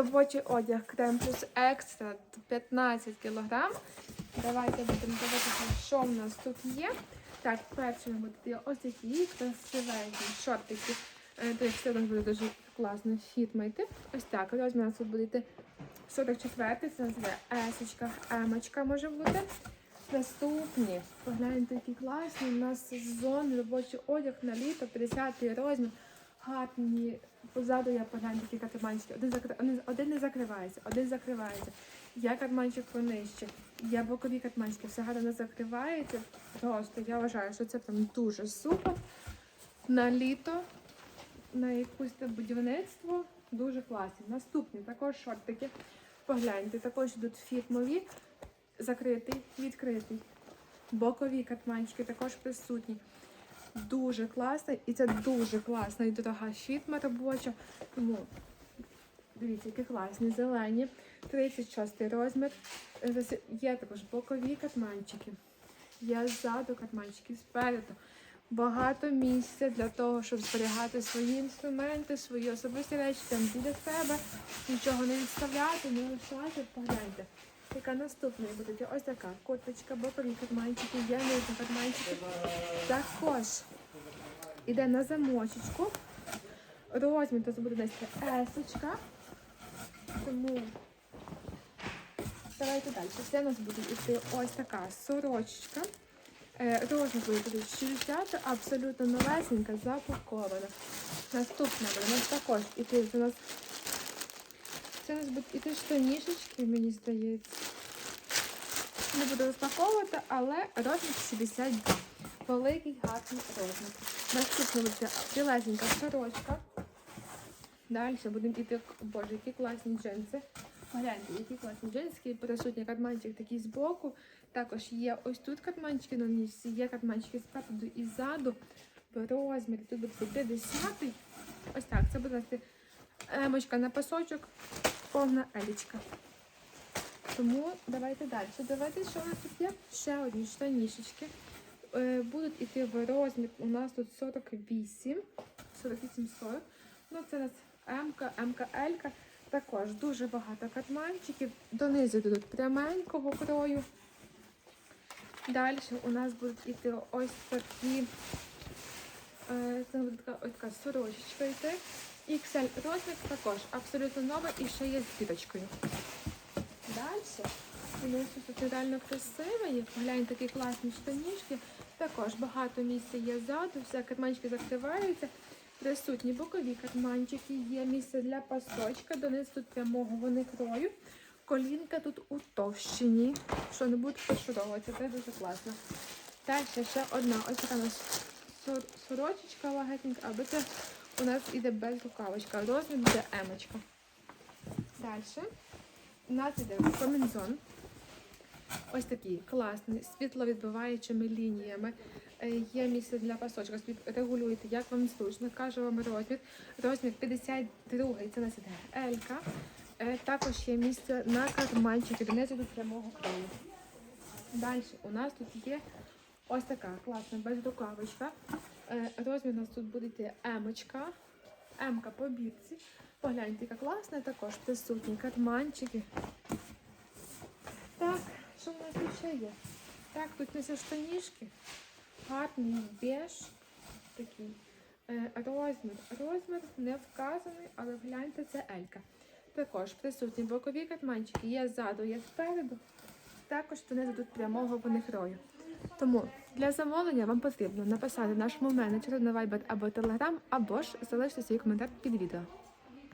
Робочий одяг крем плюс екстра 15 кг. Давайте будемо дивитися, що в нас тут є. Так, першими будуть ось такі красивенькі шортики. Е, це буде дуже класно фітмейти. Ось так. Розмір у нас тут буде йти 44, це називає есочка, емочка може бути. Наступні, погляньте, які класні. У нас сезон, робочий одяг на літо, 50 розмір. Гарні. Позаду я погляньте, які катаманчики. Один, закри... один- не закривається, один закривається. Я катманчик понижче. Я бокові катманчики, все гарно закривається. Просто я вважаю, що це прям дуже супер. На літо, на якусь там будівництво дуже класні. Наступні також шортики. Погляньте, також йдуть фірмові, закритий, відкритий. Бокові катманчики також присутні. Дуже класно, і це дуже класна і дорога фірма робоча. Тому дивіться, які класні, зелені. 36 розмір. Є також бокові катманчики. Є ззаду катманчики, спереду. Багато місця для того, щоб зберігати свої інструменти, свої особисті речі, там біля себе, нічого не відставляти, не лишати. Погляньте. Яка наступна буде ось така курточка, бокові катманчики, є нижні катманчики. Також іде на замочечку. Розмір тут буде десь есочка. Тому давайте далі. Це у нас буде йти ось така сорочечка. Е, Розмір буде тут 60, абсолютно новесенька, запакована. Наступна буде у нас також іти у нас. Це у нас будуть іти штанішечки, мені здається. Не буду розпаковувати, але розмір 62. Великий гарний розмір. Наступна буде білесенька сорочка. Далі будемо йти, боже, які класні джинси. Гляньте, які класні джинси, присутній карманчик такий збоку. Також є ось тут карманчики на місці, є карманчики спереду і ззаду. В розмірі тут буде 50 Ось так, це буде емочка на пасочок, повна елічка. Тому давайте далі. Давайте, що у нас тут є? Ще одні штанішечки. Е, будуть йти в розмір. У нас тут 48, 48-40. Ну, це у нас М-ка, М-ка, Л-ка. Також дуже багато катманчиків. Донизу йдуть пряменького крою. Далі у нас будуть йти ось такі. е, Це буде така, ось така сорочечка йти. XL розмір також абсолютно новий і ще є з квіточкою. Далі. Нас тут реально красиво є. Гляньте такі класні штанішки. Також багато місця є ззаду, все карманчики закриваються. Присутні бокові карманчики, є місце для пасочка, донизу тут прямого вони крою. Колінка тут у товщині, що не буде пошуровуватися, це дуже класно. Далі ще одна ось така у нас сорочечка лагетненька, аби це у нас іде без рукавочка. Розмір буде емочка. Далі. У нас іде комінзон. Ось такий класний, світловідбиваючими лініями. Е, Є місце для пасочка. Собі регулюєте, як вам зручно. Кажу вам розмір. Розмір 52 це у нас іде Елька. Е, Також є місце на карманчики, донизу до прямого краю. Далі у нас тут є ось така класна безрукавочка. Е, Розмір у нас тут буде йти емочка. Емка по бірці. Погляньте, яка класна, також присутні карманчики. Так, що в нас тут ще є? Так, тут несе штанішки. Гарний беж такий. Е, розмір. Розмір не вказаний, але гляньте, це Елька. Також присутні бокові катманчики. Є ззаду, є спереду. Також вони дадуть прямого понехрою. Тому для замовлення вам потрібно написати нашому менеджеру на Viber або Telegram, або ж залишити свій коментар під відео.